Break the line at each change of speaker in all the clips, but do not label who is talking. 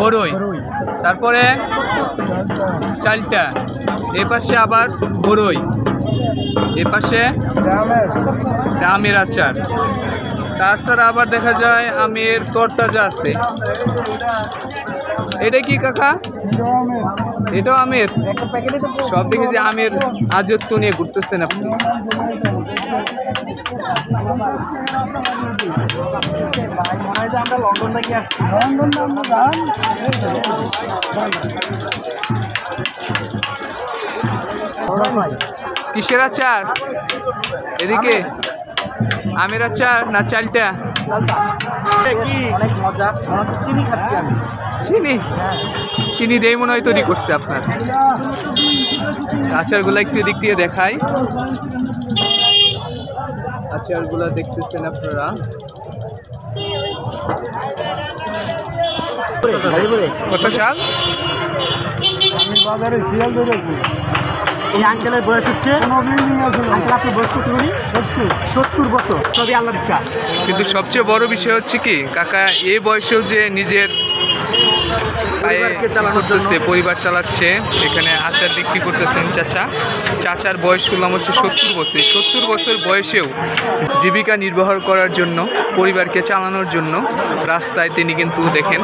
বড়ই তারপরে চালটা। এ পাশে আবার বড়ই এ পাশে আমের আচার। তাছাড়া আবার দেখা যায় আমের তরতাজা আছে। এটা কি কাকা? এটাও আমের। সব দেখে যে আমের আজত্ব নিয়ে ঘুরতেছেন আপনি।
আমরা লন্ডন থেকে আসছি?
কিসের আচার? এদিকে। আমের আচার না চালটা?
চিনি
চিনি? চিনি দিয়ে মনে হয় তৈরি করছে আপনার। আচারগুলো একটু এদিক দিয়ে দেখাই। আচারগুলো দেখতেছেন আপনারা। কত সাল?
আমি বাজারে শিয়াল ধরেছি। এই আঙ্কেলের বয়স হচ্ছে? আঙ্কেল আপনি বয়স কত করি? সত্তর। বছর। সবই আল্লাহ ইচ্ছা
কিন্তু সবচেয়ে বড় বিষয় হচ্ছে কি কাকা এই বয়সেও যে নিজের পায়ে
পরিবারকে চালানোর জন্য।
করতেছে, পরিবার চালাচ্ছে। এখানে আচার বিক্রি করতেছেন চাচা। চাচার বয়স শুনলাম হচ্ছে সত্তর বছর। সত্তর বছর বয়সেও জীবিকা নির্বাহ করার জন্য পরিবারকে চালানোর জন্য রাস্তায় তিনি কিন্তু দেখেন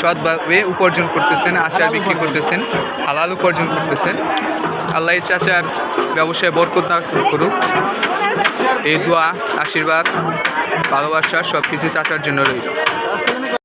সৎভাবে উপার্জন করতেছেন আচার বিক্রি করতেছেন হালাল উপার্জন করতেছেন। আল্লাহ চাচার ব্যবসায় বরকত দান করুক। এই দোয়া আশীর্বাদ ভালোবাসা সব কিছু চাচার জন্য রইল।